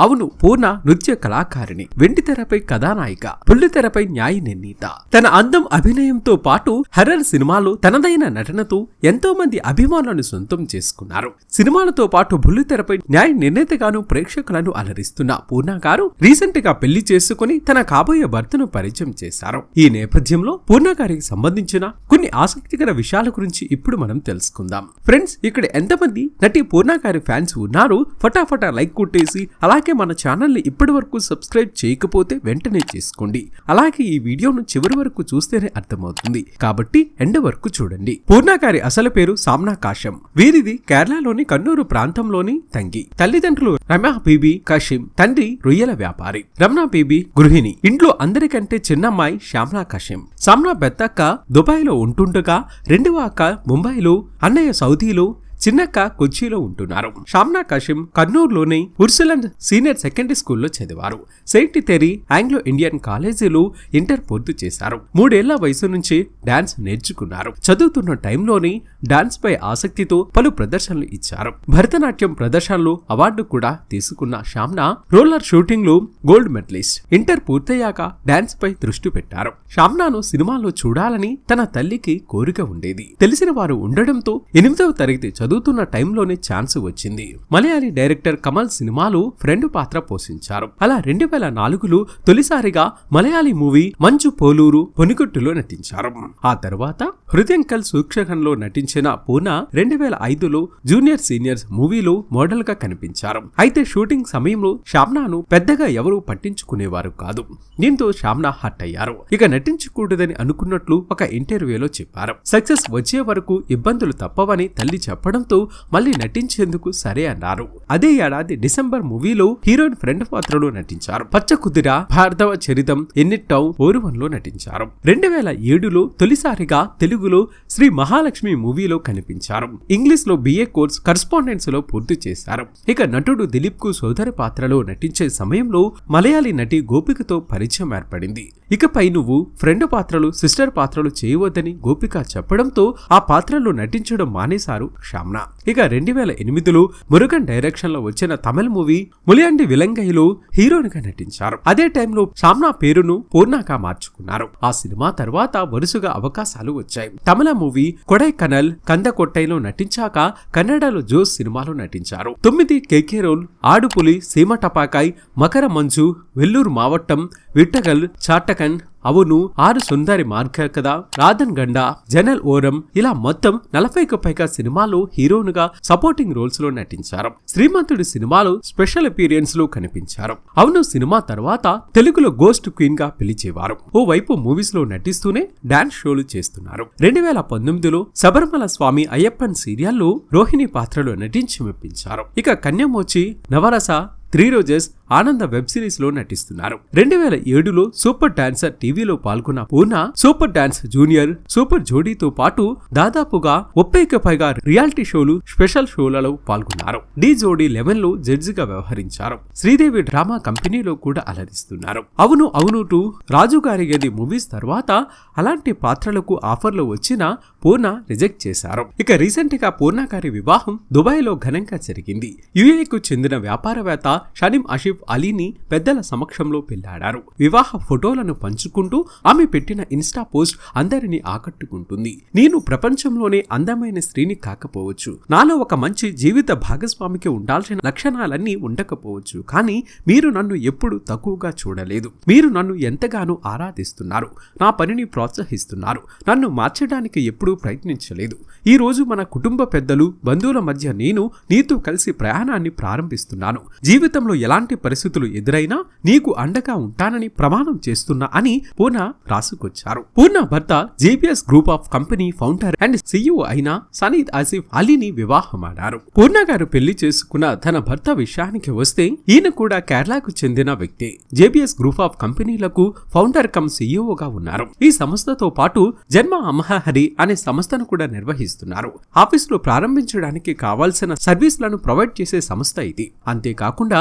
అవును పూర్ణ నృత్య కళాకారిణి వెండి తెరపై కథానాయిక పుల్లి తెరపై న్యాయ నిర్ణీత. తన అందం అభినయంతో పాటు హర్రర్ సినిమాలు తనదైన నటనతో ఎంతో మంది అభిమానులను సొంతం చేసుకున్నారు. సినిమాలతో పాటు బుల్లి తెరపై న్యాయ నిర్ణేతగాను ప్రేక్షకులను అలరిస్తున్న పూర్ణ గారు రీసెంట్గా పెళ్ళి చేసుకుని తన కాబోయే భర్తను పరిచయం చేశారు. ఈ నేపథ్యంలో పూర్ణ గారికి సంబంధించిన కొన్ని ఆసక్తికర విషయాల గురించి ఇప్పుడు మనం తెలుసుకుందాం. ఫ్రెండ్స్ ఇక్కడ ఎంతమంది నటి పూర్ణ గారి ఫ్యాన్స్ ఉన్నారు? ఫటాఫటా లైక్ కొట్టేసి అలాగే మన ఛానల్ని ఇప్పటి వరకు సబ్స్క్రైబ్ చేయకపోతే వెంటనే చేసుకోండి. అలాగే ఈ వీడియోను చివరి వరకు చూస్తేనే అర్థమవుతుంది. కాబట్టి ఎండ వరకు చూడండి. పూర్ణగారి అసలు పేరు సామ్నా కాశం. వీరిది కేరళలోని కన్నూరు ప్రాంతంలోని తంగి. తల్లిదండ్రులు రమ్యా బీబీ కాశిం తండ్రి రొయ్యల వ్యాపారి. రమణ బీబీ గృహిణి. ఇంట్లో అందరికంటే చిన్నమ్మాయి శ్యామ్నా కాశిం. సామ్నా బెత్తక్క దుబాయ్లో ఉంటుండగా రెండవ అక్క ముంబైలో అన్నయ్య సౌదీలో చిన్నక్క కొచ్చిలో ఉంటున్నారు. షామ్నా కషిం కర్నూలులోని ఉర్సులన్ సీనియర్ సెకండరీ స్కూల్లో చదివారు. సెయింట్ తెరీ ఆంగ్లో ఇండియన్ కాలేజీలో ఇంటర్ పూర్తి చేశారు. మూడేళ్ళ వయసు నుంచి డాన్స్ నేర్చుకున్నారు. చదువుతున్న టైంలోని డాన్స్ పై ఆసక్తితో పలు ప్రదర్శనలు ఇచ్చారు. భరతనాట్యం ప్రదర్శనలు అవార్డు కూడా తీసుకున్న షామ్నా రోలర్ షూటింగ్లో గోల్డ్ మెడలిస్ట్. ఇంటర్ పూర్తయ్యాక డాన్స్ పై దృష్టి పెట్టారు. షామ్నాను సినిమాలో చూడాలని తన తల్లికి కోరిక ఉండేది. తెలిసిన వారు ఉండడంతో ఎనిమిదవ తరగతి చదువు చదువుతున్న టైంలోనే ఛాన్స్ వచ్చింది. మలయాళీ డైరెక్టర్ కమల్ సినిమాలో ఫ్రెండ్ పాత్ర పోషించారు. అలా రెండు వేల నాలుగులో తొలిసారిగా మలయాళీ మూవీ మంచు పోలూరు పొనిగొట్టులో నటించారు. ఆ తర్వాత హృదయంకల్ సూక్షకంలో నటించిన పూనా రెండు వేల ఐదులో జూనియర్ సీనియర్స్ మూవీలో మోడల్గా కనిపించారు. అయితే షూటింగ్ సమయంలో షామ్నాను పెద్దగా ఎవరూ పట్టించుకునేవారు కాదు. దీంతో షామ్నా హట్ అయ్యారు. ఇక నటించకూడదని అనుకున్నట్లు ఒక ఇంటర్వ్యూలో చెప్పారు. సక్సెస్ వచ్చే వరకు ఇబ్బందులు తప్పవని తల్లి చెప్పడం చెప్పడంతో మళ్ళీ నటించేందుకు సరే అన్నారు. అదే ఏడాది డిసెంబర్ మూవీలో హీరోయిన్ ఫ్రెండ్ పాత్రలో నటించారు. పచ్చ కుదిర భార్గవ చరితం ఎన్నిట్టౌ ఓరువన్లో నటించారు. రెండు వేల ఏడులో తొలిసారిగా తెలుగులో శ్రీ మహాలక్ష్మి మూవీలో కనిపించారు. ఇంగ్లీష్లో బిఏ కోర్స్ కరస్పాండెన్స్లో పూర్తి చేశారు. ఇక నటుడు దిలీప్కు సోదరి పాత్రలో నటించే సమయంలో మలయాళీ నటి గోపికతో పరిచయం ఏర్పడింది. ఇకపై నువ్వు ఫ్రెండ్ పాత్రలు సిస్టర్ పాత్రలు చేయవద్దని గోపిక చెప్పడంతో ఆ పాత్రలో నటించడం మానేశారు షామ్నా ఇక రెండు వేల ఎనిమిదిలో మురుగన్ డైరెక్షన్లో వచ్చిన తమిళ మూవీ ములియండి విలంగయ్యలో హీరోయిన్గా నటించారు. అదే టైంలో షామ్నా పేరును పూర్ణాగా మార్చుకున్నారు. ఆ సినిమా తర్వాత వరుసగా అవకాశాలు వచ్చాయి. తమిళ మూవీ కొడైకనల్ కందకొట్టైలో నటించాక కన్నడలో జోస్ సినిమాలో నటించారు. తొమ్మిది కేకే రోల్ ఆడుపులి సీమ టపాకాయ్ మకర మంజు వెల్లూరు మావట్టం విట్టగల్ చాటకన్ అవును ఆరు సుందరి మార్కర్ కదా? రాధన్ గండా జనల్ ఓరం ఇలా మొత్తం నలభైకు పైగా సినిమాలో హీరోనుగా సపోర్టింగ్ రోల్స్లో నటించారు. శ్రీమంతుడి సినిమాలో స్పెషల్ అపీరియన్స్లో కనిపించారు. అవును సినిమా తర్వాత తెలుగులో గోస్ట్ క్వీన్గా పిలిచేవారు. ఓ వైపు మూవీస్లో నటిస్తూనే డాన్స్ షోలు చేస్తున్నారు. రెండు వేల పంతొమ్మిదిలో శబరిమల స్వామి అయ్యప్పన్ సీరియల్లో రోహిణి పాత్రలో నటించి మెప్పించారు. ఇక కన్యమోచి నవరస త్రీ రోజెస్ ఆనంద వెబ్ సిరీస్లో నటిస్తున్నారు. రెండు వేల ఏడులో సూపర్ డాన్సర్ టీవీలో పాల్గొన్న Poorna super dance junior super జోడీతో పాటు దాదాపుగా ముప్పైకి పైగా రియాలిటీ షోలు స్పెషల్ షోలలో పాల్గొన్నారు. డి జోడీ లెవెన్లో జడ్జిగా వ్యవహరించారు. శ్రీదేవి డ్రామా కంపెనీలో కూడా అలరిస్తున్నారు. అవును అవును టూ. రాజు గారి గది మూవీస్ తర్వాత అలాంటి పాత్రలకు ఆఫర్లు వచ్చినా పూర్ణ రిజెక్ట్ చేశారు. ఇక రీసెంట్గా పూర్ణ గారి వివాహం దుబాయ్లో ఘనంగా జరిగింది. యుఏకు చెందిన వ్యాపారవేత్త షనీం ఆసిఫ్ అలీని పెద్దల సమక్షంలో పెళ్ళాడారు. వివాహ ఫోటోలను పంచుకుంటూ ఆమె పెట్టిన ఇన్స్టా పోస్ట్ అందరినీ ఆకట్టుకుంటుంది. నేను ప్రపంచంలోనే అందమైన స్త్రీని కాకపోవచ్చు. నాలో ఒక మంచి జీవిత భాగస్వామికి ఉండాల్సిన లక్షణాలన్నీ ఉండకపోవచ్చు. కానీ మీరు నన్ను ఎప్పుడు తక్కువగా చూడలేదు. మీరు నన్ను ఎంతగానో ఆరాధిస్తున్నారు. నా పనిని ప్రోత్సహిస్తున్నారు. నన్ను మార్చడానికి ఎప్పుడూ ప్రయత్నించలేదు. ఈ రోజు మన కుటుంబ పెద్దలు బంధువుల మధ్య నేను నీతో కలిసి ప్రయాణాన్ని ప్రారంభిస్తున్నాను. జీవితంలో ఎలాంటి పరిస్థితులు ఎదురైనా నీకు అండగా ఉంటానని ప్రమాణం చేస్తున్నా అని పూర్ణ రాసుకొచ్చారు. పూర్ణ భర్త JBS group of company founder and CEO అయిన సనీద్ ఆసిఫ్ అలీని వివాహమాడారు. పూర్ణ గారు పెళ్ళి చేసుకున్న తన భర్త విషయానికి వస్తే ఈయన కూడా కేరళకు చెందిన వ్యక్తి. జేబిఎస్ గ్రూప్ ఆఫ్ కంపెనీలకు ఫౌండర్ కమ్ సీఈఓగా ఉన్నారు. ఈ సంస్థతో పాటు జన్మ అమహహరి అనే సంస్థను కూడా నిర్వహిస్తున్నారు. ఆఫీసులో ప్రారంభించడానికి కావాల్సిన సర్వీసులను ప్రొవైడ్ చేసే సంస్థ ఇది. అంతేకాకుండా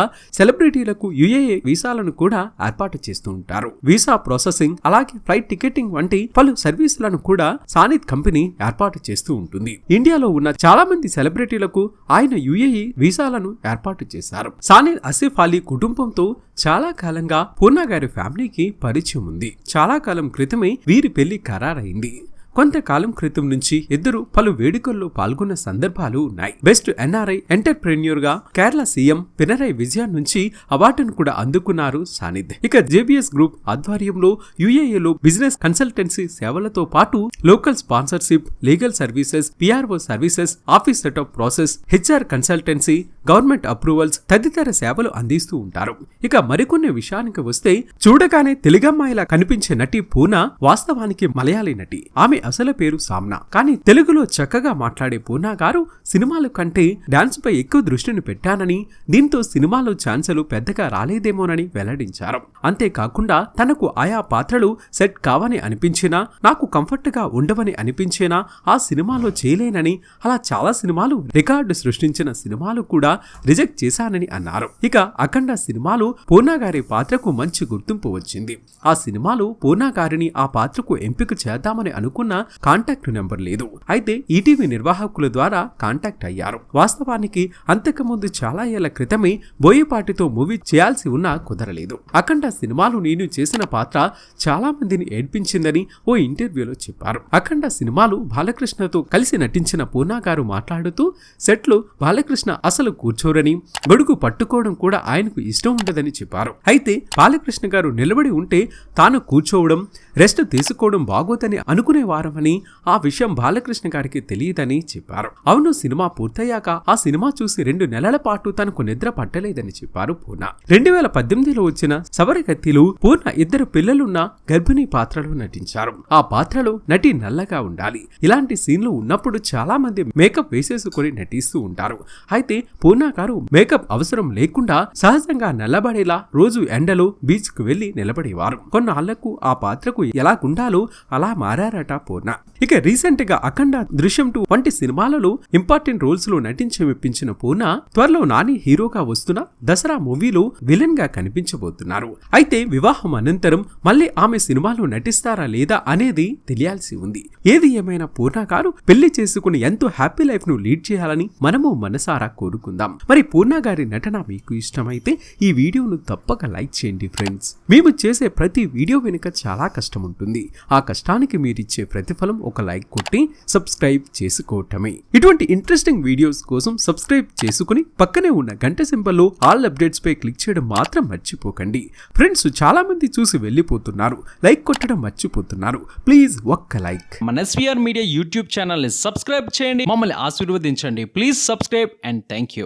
సెలబ్రిటీలకు యుఏఏ వీసాలను కూడా ఏర్పాటు చేస్తూ ఉంటారు. వీసా ప్రాసెసింగ్ అలాగే ఫ్లైట్ టికెటింగ్ వంటి పలు సర్వీసులను కూడా సానిద్ కంపెనీ ఏర్పాటు చేస్తూ ఉంటుంది. ఇండియాలో ఉన్న చాలా మంది సెలబ్రిటీలకు ఆయన యుఏఈ వీసాలను ఏర్పాటు చేశారు. సానిద్ అసిఫ్ అలీ కుటుంబంతో చాలా కాలంగా పూర్ణ గారి ఫ్యామిలీకి పరిచయం ఉంది. చాలా కాలం క్రితమే వీరి పెళ్ళి ఖరారైంది. కొంతకాలం క్రితం నుంచి ఇద్దరు పలు వేడుకల్లో పాల్గొన్న సందర్భాలు ఉన్నాయి. బెస్ట్ ఎన్ఆర్ఐ ఎంటర్ప్రెన్యూర్గా కేరళ సీఎం పినరై విజయన్ నుంచి అవార్డును కూడా అందుకున్నారు సానిద్ ఇక జేబిఎస్ గ్రూప్ ఆధ్వర్యంలో యుఏఏలో బిజినెస్ కన్సల్టెన్సీ సేవలతో పాటు local sponsorship legal services PRO services office setup process HR consultancy government approvals తదితర సేవలు అందిస్తూ ఉంటారు. ఇక మరికొన్ని విషయానికి వస్తే చూడగానే తెలుగమ్మాయిలా కనిపించే నటి పూన వాస్తవానికి మలయాళీ నటి. ఆమె అసలు పేరు సామ్నా. కానీ తెలుగులో చక్కగా మాట్లాడే పూనా గారు సినిమాల కంటే డాన్స్ పై ఎక్కువ దృష్టిని పెట్టానని దీంతో సినిమాలో ఛాన్సులు పెద్దగా రాలేదేమోనని వెల్లడించారు. అంతేకాకుండా తనకు ఆయా పాత్రలు సెట్ కావని అనిపించినా నాకు కంఫర్ట్గా ఉండవని అనిపించినా ఆ సినిమాలో చేయలేనని అలా చాలా సినిమాలు రికార్డు సృష్టించిన సినిమాలు కూడా రిజెక్ట్ చేశానని అన్నారు. ఇక అఖండ సినిమాలో పూర్ణ గారి పాత్రకు మంచి గుర్తింపు వచ్చింది. ఆ సినిమాలో పూర్ణ గారిని ఆ పాత్రకు ఎంపిక చేద్దామని అనుకున్న కాంటాక్ట్ నెంబర్ లేదు. అయితే ఈటీవీ నిర్వాహకుల ద్వారా కాంటాక్ట్ అయ్యారు. వాస్తవానికి అంతకుముందు చాలా ఏళ్ళ క్రితమే బోయపాటితో మూవీ చేయాల్సి ఉన్నా కుదరలేదు. అఖండ సినిమాలో నేను చేసిన పాత్ర చాలా మందిని ఏడ్పించిందని ఓ ఇంటర్వ్యూలో చెప్పారు. అఖండ సినిమాలు బాలకృష్ణతో కలిసి నటించిన పూర్ణ గారు మాట్లాడుతూ సెట్లు బాలకృష్ణ అసలు కూర్చోరని గొడుగు పట్టుకోవడం కూడా ఆయనకు ఇష్టం ఉండదని చెప్పారు. అయితే బాలకృష్ణ గారు నిలబడి ఉంటే తాను కూర్చోవడం రెస్ట్ తీసుకోవడం బాగోదని అనుకునేవారమని ఆ విషయం బాలకృష్ణ గారికి తెలియదని చెప్పారు. అవును సినిమా పూర్తయ్యాక ఆ సినిమా చూసి రెండు నెలల పాటు తనకు నిద్ర పట్టలేదని చెప్పారు పూర్ణ రెండు వేల పద్దెనిమిదిలో వచ్చిన సవరకత్తిలు పూర్ణ ఇద్దరు పిల్లలున్న గర్భిణీ పాత్రలో నటించారు. ఆ పాత్రలో నటి నల్లగా ఉండాలి. ఇలాంటి సీన్లు ఉన్నప్పుడు చాలా మంది మేకప్ వేసేసుకొని నటిస్తూ ఉంటారు. అయితే పూర్ణ గారు మేకప్ అవసరం లేకుండా సహజంగా నిలబడేలా రోజు ఎండలో బీచ్కు వెళ్ళి నిలబడేవారు. కొన్నాళ్ళకు ఆ పాత్రకు ఎలా గుండాలో అలా మారారట పూర్ణ. ఇక రీసెంట్గా అఖండ దృశ్యం టూ వంటి సినిమాలలో ఇంపార్టెంట్ రోల్స్లో నటించి మెప్పించిన పూర్ణ త్వరలో నాని హీరోగా వస్తున్న దసరా మూవీలో విలన్గా కనిపించబోతున్నారు. అయితే వివాహం అనంతరం మళ్ళీ ఆమె సినిమాలో నటిస్తారా లేదా అనేది తెలియాల్సి ఉంది. ఏది ఏమైనా పూర్ణ గారు పెళ్ళి చేసుకుని ఎంతో హ్యాపీ లైఫ్ను లీడ్ చేయాలని మనము మనసారా కోరుకుందాం. మరి పూర్ణ గారి నటన మీకు ఇష్టమైతే ఈ వీడియోను తప్పక లైక్ చేయండి ఫ్రెండ్స్. మేము చేసే ప్రతి వీడియో వెనుక చాలా కష్టం ఉంటుంది. ఆ కష్టానికి మీరిచ్చే ప్రతిఫలం ఒక లైక్ కొట్టి సబ్స్క్రైబ్ చేసుకోవటమే. ఇటువంటి ఇంట్రెస్టింగ్ వీడియోస్ కోసం సబ్స్క్రైబ్ చేసుకుని పక్కనే ఉన్న గంట సింబల్లో ఆల్ అప్డేట్స్ పై క్లిక్ చేయడం మాత్రం మర్చిపోకండి. ఫ్రెండ్స్ చాలా మంది చూసి వెళ్ళిపోతున్నారు. లైక్ కొట్టడం మర్చిపోతున్నారు. ప్లీజ్ ఒక్క లైక్. మన ఎస్వీఆర్ మీడియా యూట్యూబ్ ఛానల్ని సబ్స్క్రైబ్ చేయండి. మమ్మల్ని ఆశీర్వదించండి. Please subscribe and thank you